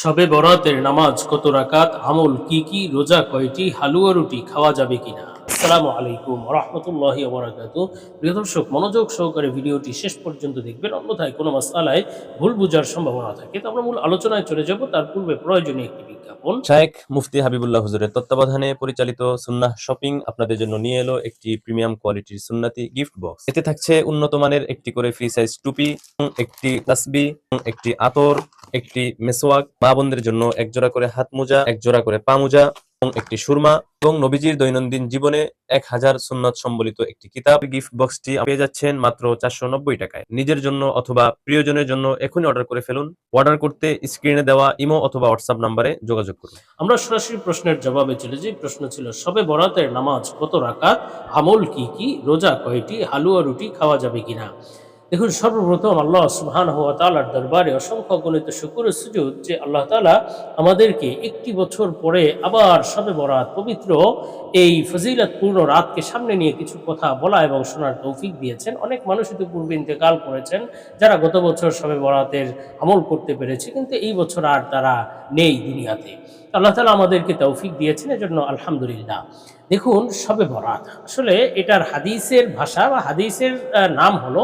শবে বরাতের নামাজ কত রাকাত? আমল কি কি? রোজা কয়টি? হালুয়া রুটি খাওয়া যাবে কিনা? আসসালামু আলাইকুম রহমতুল্লাহ বরাকাত প্রিয় দর্শক, মনোযোগ সহকারে ভিডিওটি শেষ পর্যন্ত দেখবেন, অন্যথায় কোনো মাসালায় ভুল বুঝার সম্ভাবনা থাকে। তো আমরা মূল আলোচনায় চলে যাব। তার পূর্বে প্রয়োজনীয় একটি বিজ্ঞাপন। শায়েখ মুফতি হাবিবুল্লাহ হুজুরের তত্ত্বাবধানে পরিচালিত সুন্নাহ শপিং আপনাদের জন্য নিয়ে এলো একটি প্রিমিয়াম কোয়ালিটির সুন্নাতি গিফট বক্স। এতে থাকছে উন্নত মানের একটি করে ফ্রি সাইজ টুপি, একটি তাসবি, একটি আতর, একটি মেসোয়াক মা বোনদের জন্য এক জোড়া করে হাত মোজা এক জোড়া করে পা মোজা একটি সুরমা এবং নবীজির দৈনন্দিন জীবনে এক হাজার সুন্নত সম্বলিত একটি কিতাব। গিফট বক্সটি পেয়ে যাচ্ছেন মাত্র চারশো নব্বই টাকায়। নিজের জন্য অথবা প্রিয়জনের জন্য এখনই অর্ডার করে ফেলুন। অর্ডার করতে স্ক্রিনে দেওয়া ইমো অথবা হোয়াটসঅ্যাপ নাম্বারে যোগাযোগ করুন। আমরা সরাসরি প্রশ্নের জবাবে চলে যাই। প্রশ্ন ছিল, সবে বরাতের নামাজ কত রাকাত? আমল কি কি? রোজা কয়টি? হালুয়া রুটি খাওয়া যাবে কিনা? দেখুন, সর্বপ্রথম আল্লাহ সুবহান হওয়া তালার দরবারে অসংখ্য গণিত শুকুর সুযোগ যে আল্লাহ তালা আমাদেরকে একটি বছর পরে আবার শবে বরাত পবিত্র এই ফজিলতপূর্ণ রাতকে সামনে নিয়ে কিছু কথা বলা এবং শোনার তৌফিক দিয়েছেন। অনেক মানুষই তো পূর্বে ইন্তেকাল করেছেন, যারা গত বছর শবে বরাতের আমল করতে পেরেছে, কিন্তু এই বছর আর তারা নেই দুনিয়াতে। আল্লাহ তালা আমাদেরকে তৌফিক দিয়েছেন, এজন্য আলহামদুলিল্লাহ। দেখুন শবে বরাত। আসলে এটার হাদিসের ভাষা বা হাদিসের নাম হলো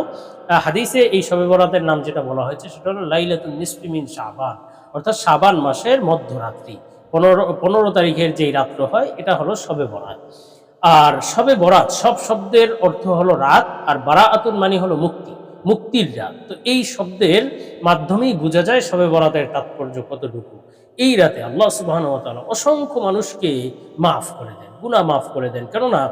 হাদিসে এই শবে বরাতের নাম যেটা বলা হয়েছে, সেটা হলো লাইলাতুল নিসফিমিন শাবান। অর্থাৎ শাবান মাসের মধ্যরাত্রি। পনেরো পনেরো তারিখের যেই রাত্র হয়, এটা হলো শবে বরাত আর শবে বরাত সব শব্দের অর্থ হলো রাত, আর বারাআতুন মানে হলো মুক্তি, মুক্তির রাত। তো এই শব্দের মাধ্যমেই বোঝা যায় শবে বরাতের তাৎপর্য কতটুকু। এই রাতে আল্লাহ সুবাহন অসংখ্য মানুষকে মাফ করে দেন, গুনাহ মাফ করে দেন। কেননা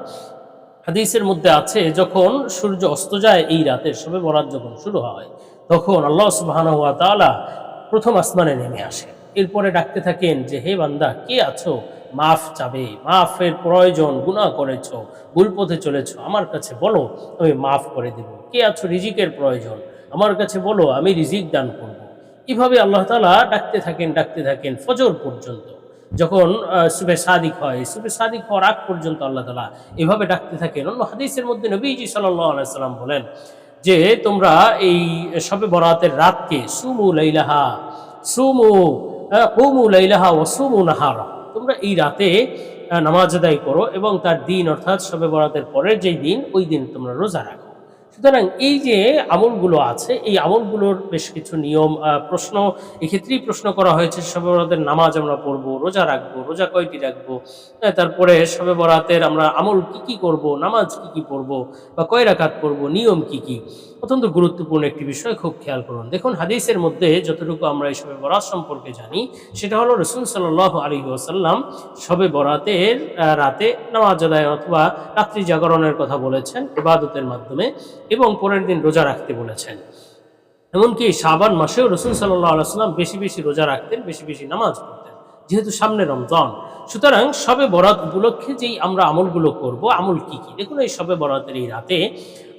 হাদিসের মধ্যে আছে, যখন সূর্য অস্ত যায়, এই রাতে শবে বরাত যখন শুরু হয়, তখন আল্লাহ সুবাহান ওয়া তাআলা প্রথম আসমানে নেমে আসে। এরপরে ডাকতে থাকেন যে, হে বান্দা, কে আছো? মাফ চাবে, মাফের প্রয়োজন, গুনাহ করেছ, ভুল পথে চলেছ, আমার কাছে বলো, আমি মাফ করে দেব। কে আছো? রিজিকের প্রয়োজন, আমার কাছে বলো, আমি রিজিক দান করব। এভাবে আল্লাহ তাআলা ডাকতে থাকেন ডাকতে থাকেন ফজর পর্যন্ত। যখন সুবে সাদিক হয় সুবে সাদিক হওয়ার আগ পর্যন্ত আল্লাহ তালা এভাবে ডাকতে থাকেন। অন্য হাদিসের মধ্যে নবীজি সাল্লাহ আলাইসাল্লাম বলেন যে, তোমরা এই সবে বরাতের রাতকে সুমু লাইলাহা, সুমু কুমু লাইলাহা ও সুমু নাহারা, তোমরা এই রাতে নামাজ আদায় করো এবং তার দিন অর্থাৎ সবে বরাতের পরের যেই দিন, ওই দিন তোমরা রোজা রাখো। সুতরাং এই যে আমলগুলো আছে এই আমলগুলোর বেশ কিছু নিয়ম প্রশ্ন এক্ষেত্রেই প্রশ্ন করা হয়েছে সবে বরাতের নামাজ আমরা পড়ব রোজা রাখব রোজা কয়টি রাখব? হ্যাঁ, তারপরে সবে বরাতের আমরা আমল কি কি করব নামাজ কি কি পড়ব বা কয় রাকাত পড়ব নিয়ম কি কি? অত্যন্ত গুরুত্বপূর্ণ একটি বিষয় খুব খেয়াল করুন। দেখুন হাদিসের মধ্যে যতটুকু আমরা এই সবে বরাত সম্পর্কে জানি সেটা হলো রসুল সাল্লাহ আলী ওসাল্লাম সবে বরাতের রাতে নামাজ আদায় অথবা রাত্রি জাগরণের কথা বলেছেন ইবাদতের মাধ্যমে। এবং পরের দিন রোজা রাখতে বলেছেন। এমনকি শাবান মাসেও রসুল সাল্লাহ আলাইসাল্লাম বেশি বেশি রোজা রাখতেন, বেশি বেশি নামাজ পড়তেন, যেহেতু সামনে রমজান। সুতরাং সবে বরাত উপলক্ষে যেই আমরা আমলগুলো করব, আমল কি কি? দেখুন এই সবে বরাতের এই রাতে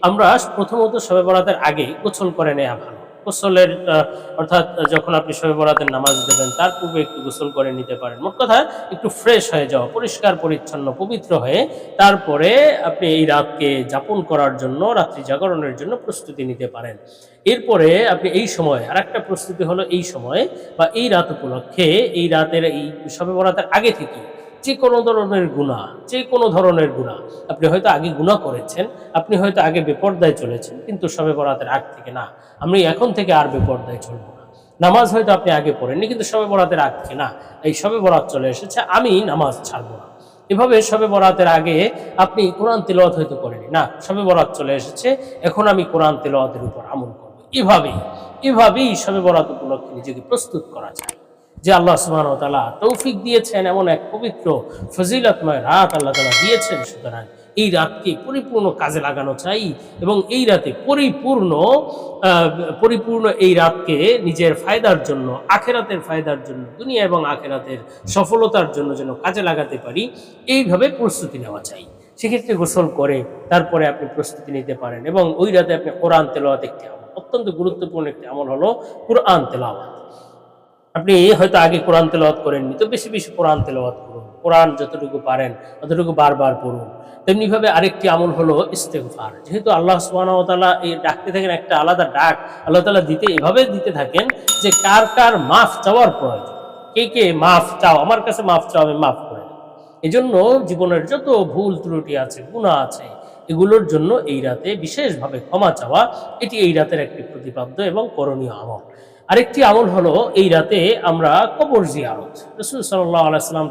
আমরা প্রথমত সবে বরাতের আগে গোছল করে নেওয়া ভালো। গোসলের অর্থাৎ যখন আপনি সবে বরাতের নামাজ দেবেন, তার পূর্বে একটু গোসল করে নিতে পারেন। মোট কথা, একটু ফ্রেশ হয়ে যাওয়া, পরিষ্কার, পরিচ্ছন্ন, পবিত্র হয়ে তারপরে আপনি এই রাতকে যাপন করার জন্য, রাত্রি জাগরণের জন্য প্রস্তুতি নিতে পারেন। এরপরে আপনি এই সময় আর একটা প্রস্তুতি হলো এই সময় বা এই রাত উপলক্ষে এই রাতের এই সবে বরাতের আগে থেকে যে কোনো ধরনের গুণা যে কোনো ধরনের গুণা আপনি হয়তো আগে গুণা করেছেন, আপনি হয়তো আগে বেপর্দায় চলেছেন, কিন্তু সবে বরাতের আগ থেকে না। আমি এখন থেকে আর বেপর্দায় চলবো না। নামাজ হয়তো আপনি আগে পড়েননি, কিন্তু সবে বরাতের আগ থেকে না। এই সবে বরাত চলে এসেছে, আমি নামাজ ছাড়বো না। এভাবে সবে বরাতের আগে আপনি কোরআন তেলাওয়াত হয়তো করেনি না, সবে বরাত চলে এসেছে, এখন আমি কোরআন তেলাওয়াতের উপর আমল করব। এভাবেই এভাবেই সবে বরাত উপলক্ষে নিজেকে প্রস্তুত করা যায়। যে আল্লাহ সুবহান তালা তৌফিক দিয়েছেন এমন এক পবিত্র, ফজিলতময় রাত আল্লাহ তালা দিয়েছেন। সুতরাং এই রাতকে পরিপূর্ণ কাজে লাগানো চাই এবং এই রাতে পরিপূর্ণ পরিপূর্ণ এই রাতকে নিজের ফায়দার জন্য, আখেরাতের ফায়দার জন্য, দুনিয়া এবং আখেরাতের সফলতার জন্য যেন কাজে লাগাতে পারি, এইভাবে প্রস্তুতি নেওয়া চাই। সেক্ষেত্রে গোসল করে তারপরে আপনি প্রস্তুতি নিতে পারেন এবং ওই রাতে আপনি কোরআন তেলাওয়াত একটি আমল, অত্যন্ত গুরুত্বপূর্ণ একটি আমল হলো কোরআন তেলাওয়াত। আপনি হয়তো আগে কোরআন তেলাওয়াত করেননি, তো বেশি বেশি কোরআন তেলাওয়াত করুন, কোরআন যতটুকু পারেন, ততটুকু বারবার পড়ুন। তেমনিভাবে আরেকটি আমল হলো ইস্তেগফার। যেহেতু আল্লাহ তাআলা এই ডাকতে থাকেন, একটা আলাদা ডাক আল্লাহ তালা দিতে এভাবে দিতে থাকেন যে কার কার মাফ চাওয়ার প্রয়োজন। কে কে মাফ চাও, আমার কাছে মাফ চাও, আমি মাফ করে। এজন্য জীবনের যত ভুল ত্রুটি আছে গুণা আছে, এগুলোর জন্য এই রাতে বিশেষভাবে ক্ষমা চাওয়া, এটি এই রাতের একটি প্রতিপাদ্য এবং করণীয় আমল। আরেকটি আমল হলো এই রাতে আমরা কবর জিয়ারত। রসুল সাল্লাহ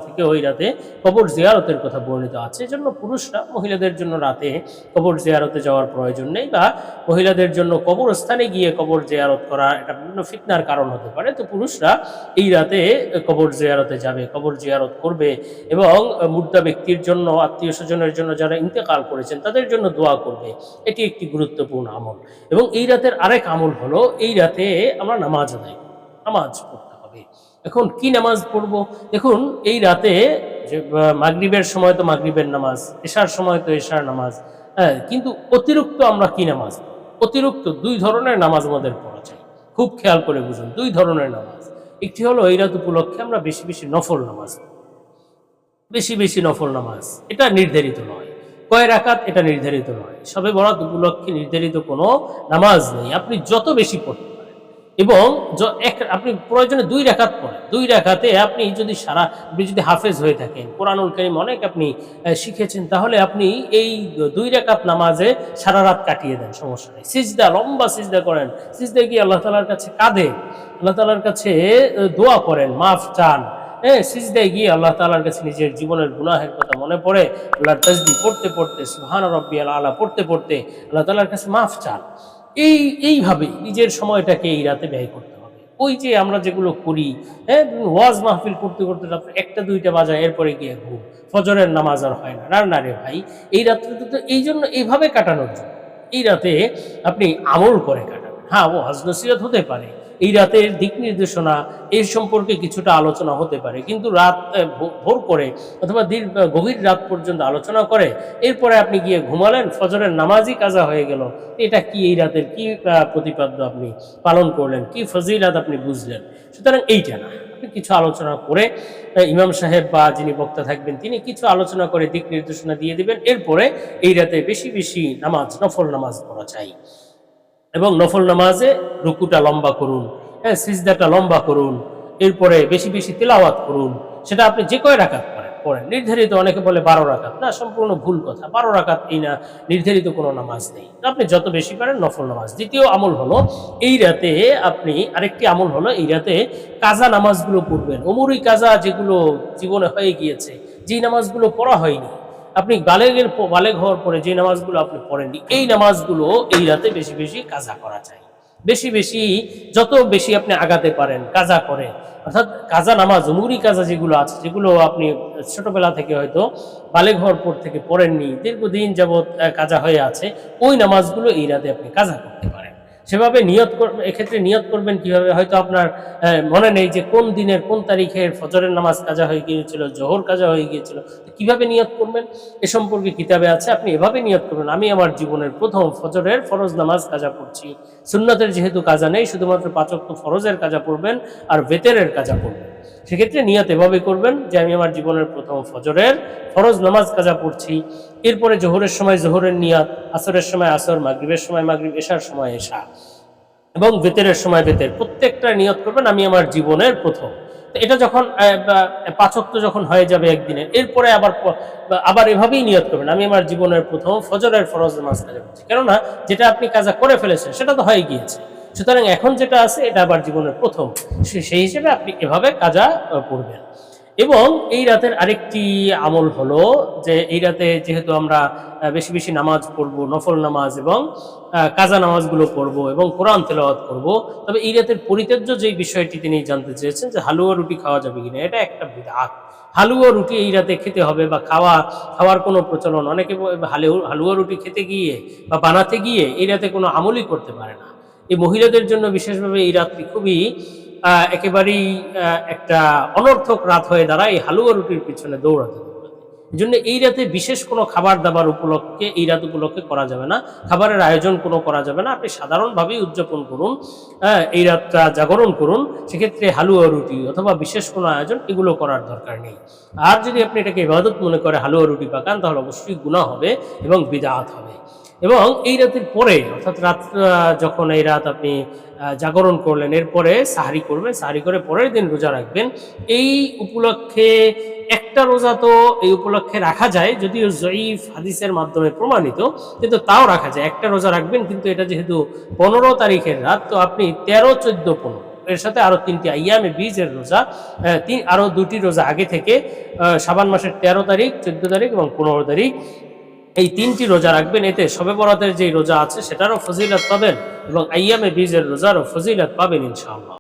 থেকে ওই রাতে কবর জিয়ারতের কথা বর্ণিত আছে। এজন্য পুরুষরা মহিলাদের জন্য রাতে কবর জিয়ারতে যাওয়ার প্রয়োজন নেই বা মহিলাদের জন্য কবরস্থানে গিয়ে কবর জিয়ারত করা এটা বিভিন্ন ফিতনার কারণ হতে পারে। তো পুরুষরা এই রাতে কবর জিয়ারতে যাবে, কবর জিয়ারত করবে এবং মুর্দা ব্যক্তির জন্য, আত্মীয় স্বজনের জন্য যারা ইন্তেকাল করেছেন তাদের জন্য দোয়া করবে। এটি একটি গুরুত্বপূর্ণ আমল। এবং এই রাতের আরেক আমল হলো এই রাতে আমরা নামাজ আদায়, নামাজ পড়তে হবে। এখন কি নামাজ পড়ব? দেখুন, এই রাতে যে মাগরিবের সময় তো মাগরিবের নামাজ, এশার সময় তো এশার নামাজ হ্যাঁ কিন্তু অতিরিক্ত আমরা কি নামাজ? অতিরিক্ত দুই ধরনের নামাজ আমাদের পড়া চাই। খুব খেয়াল করে বুঝুন, দুই ধরনের নামাজ। একটি হলো এই রাত উপলক্ষে আমরা বেশি বেশি নফল নামাজ বেশি বেশি নফল নামাজ, এটা নির্ধারিত নয়। কয় রাকাত? এটা নির্ধারিত নয়। সবে বরাত উপলক্ষে নির্ধারিত কোনো নামাজ নেই। আপনি যত বেশি পড়তে পারেন এবং আপনি প্রয়োজনে দুই রেখাত পড়েন। দুই রেখাতে আপনি যদি সারা যদি হাফেজ হয়ে থাকেন, কোরআনুল করিম অনেক আপনি শিখেছেন, তাহলে আপনি এই দুই রেখাত নামাজে সারা রাত কাটিয়ে দেন, সমস্যা নেই। সিজদা, লম্বা সিজদা করেন। সিজদা গিয়ে আল্লাহ তালার কাছে কাঁদে আল্লাহ তালার কাছে দোয়া করেন, মাফ চান। হ্যাঁ সিজদায় গিয়ে আল্লাহ তালার কাছে নিজের জীবনের গুনাহের কথা মনে পড়ে, আল্লাহর তসবি পড়তে পড়তে সুহান রব্বি আল্লাহ পড়তে পড়তে আল্লাহ তালার কাছে মাফ চান। এই, এইভাবে নিজের সময়টাকে এই রাতে ব্যয় করতে হবে। ওই যে আমরা যেগুলো করি হ্যাঁ ওয়াজ মাহফিল করতে করতে রাত্রে একটা, দুইটা বাজায় এরপরে গিয়ে ঘুম। ফজরের নামাজ আর হয় না। না রে ভাই, এই রাত্রে তো এই জন্য এইভাবে কাটানোর জন্য। এই রাতে আপনি আমল করে কাটাবেন। হ্যাঁ ও হজনসিরত হতে পারে। এই রাতের দিক নির্দেশনা এর সম্পর্কে কিছুটা আলোচনা হতে পারে। কিন্তু রাত ভোর করে অথবা দীর্ঘ, গভীর রাত পর্যন্ত আলোচনা করে, এরপরে আপনি গিয়ে ঘুমালেন, ফজরের নামাজই কাজা হয়ে গেল। এটা কি এই রাতের কি প্রতিপাদ্য আপনি পালন করলেন? কি ফজিলাত আপনি বুঝলেন? সুতরাং এইটা না। কিছু আলোচনা করে ইমাম সাহেব বা যিনি বক্তা থাকবেন, তিনি কিছু আলোচনা করে দিক নির্দেশনা দিয়ে দিবেন। এরপরে এই রাতে বেশি বেশি নামাজ, নফল নামাজ পড়া চাই। এবং নফল নামাজে রুকুটা লম্বা করুন হ্যাঁ সিজদাটা লম্বা করুন, এরপরে বেশি বেশি তেলাওয়াত করুন, সেটা আপনি যে কয় রাকাত করেন পড়েন। নির্ধারিত অনেকে বলে বারো রাকাত। না, সম্পূর্ণ ভুল কথা, বারো রাকাত এই না, নির্ধারিত কোনো নামাজ নেই। আপনি যত বেশি পারেন নফল নামাজ। দ্বিতীয় আমল হলো, এই রাতে আপনি, আরেকটি আমল হলো, এই রাতে কাজা নামাজগুলো পড়বেন। অমরই কাজা যেগুলো জীবনে হয়ে গিয়েছে, যেই নামাজগুলো পড়া হয়নি আপনি বালেগের বালেগ হওয়ার পরে যে নামাজগুলো আপনি পড়েননি, এই নামাজগুলো এই রাতে বেশি বেশি কাজা করা চাই বেশি বেশি যত বেশি আপনি আগাতে পারেন, কাজা করে অর্থাৎ কাজা নামাজ মুড়ি কাজা যেগুলো আছে, যেগুলো আপনি ছোটবেলা থেকে হয়তো হওয়ার পর থেকে পড়েননি, দীর্ঘদিন যাবৎ কাজা হয়ে আছে, ওই নামাজগুলো এই রাতে আপনি কাজা করতে পারেন। সেভাবে নিয়ত এক্ষেত্রে নিয়ত করবেন কীভাবে? হয়তো আপনার মনে নেই যে কোন দিনের কোন তারিখের ফজরের নামাজ কাজা হয়ে গিয়েছিল, জোহর কাজা হয়ে গিয়েছিল। কীভাবে নিয়ত করবেন? এ সম্পর্কে কিতাবে আছে, আপনি এভাবে নিয়ত করবেন, আমি আমার জীবনের প্রথম ফজরের ফরজ নামাজ কাজা পড়ছি। সুন্নতের যেহেতু কাজা নেই, শুধুমাত্র পাচক ফরজের কাজা পড়বেন আর বেতেরের কাজা পড়বেন। সেক্ষেত্রে নিয়ত এভাবে করবেন যে আমি আমার জীবনের প্রথম ফজরের ফরজ নামাজ কাজা পড়ছি। এরপরে জোহরের সময় জোহরের নিয়াত, আসরের সময় আসর, মাগরিবের সময় মাগরিব, এশার সময় এশা এবং বেতেরের সময় বেতের প্রত্যেকটা নিয়ত করবেন আমি আমার জীবনের প্রথম। এটা যখন বা- যখন হয়ে যাবে একদিনে, এরপরে আবার আবার এভাবেই নিয়ত করবেন, আমি আমার জীবনের প্রথম ফজরের ফরজ নামাজ কাজা করছি কেননা যেটা আপনি কাজা করে ফেলেছেন, সেটা তো হয়ে গিয়েছে। সুতরাং এখন যেটা আছে, এটা আবার জীবনের প্রথম। সেই হিসেবে আপনি এভাবে কাজা পড়বেন এবং এই রাতের আরেকটি আমল হলো যে, এই রাতে যেহেতু আমরা বেশি বেশি নামাজ পড়ব, নফল নামাজ এবং কাজা নামাজগুলো পড়ব এবং কোরআন তেলাওয়াত করব, তবে এই রাতের পরিত্যাজ্য যে বিষয়টি তিনি জানতে চেয়েছেন যে, হালুয়া রুটি খাওয়া যাবে কিনা, এটা একটা বিধাত হালুয়া রুটি এই রাতে খেতে হবে বা খাওয়া, খাওয়ার কোনো প্রচলন, অনেকে হালুয়া রুটি খেতে গিয়ে বা বানাতে গিয়ে এই রাতে কোনো আমলই করতে পারে না। এই মহিলাদের জন্য বিশেষভাবে এই রাত্রি খুবই একেবারেই একটা অনর্থক রাত হয়ে দাঁড়ায় এই হালুয়া রুটির পিছনে দৌড়াতে। জন্য এই রাতে বিশেষ কোনো খাবার দাবার উপলক্ষে এই রাত উপলক্ষে করা যাবে না। খাবারের আয়োজন কোনো করা যাবে না। আপনি সাধারণভাবেই উদযাপন করুন এই রাতটা জাগরণ করুন। সেক্ষেত্রে হালুয়া রুটি অথবা বিশেষ কোনো আয়োজন এগুলো করার দরকার নেই। আর যদি আপনি এটাকে ইবাদত মনে করে হালুয়া রুটি পাকান, তাহলে অবশ্যই গুণা হবে এবং বিদাত হবে। এবং এই রাতের পরে, অর্থাৎ রাত যখন এই রাত আপনি জাগরণ করলেন, এরপরে সাহারি করবেন, সাহারি করে পরের দিন রোজা রাখবেন। এই উপলক্ষে একটা রোজা তো এই উপলক্ষে রাখা যায়, যদিও জয়ীফ হাদিসের মাধ্যমে প্রমাণিত, কিন্তু তাও রাখা যায়। একটা রোজা রাখবেন, কিন্তু এটা যেহেতু পনেরো তারিখের রাত, তো আপনি তেরো, চোদ্দ, পনেরো, এর সাথে আরও তিনটি আইয়ামে বীজের রোজা তিন আরও দুটি রোজা আগে থেকে সাবান মাসের তেরো তারিখ, চোদ্দ তারিখ এবং পনেরো তারিখ। এই তিনটি রোজা রাখবেন, এতে সবে বরাতের যে রোজা আছে সেটারও ফজিলত পাবেন এবং আইয়ামে বীজের রোজারও ফজিলত পাবেন ইনশাআল্লাহ।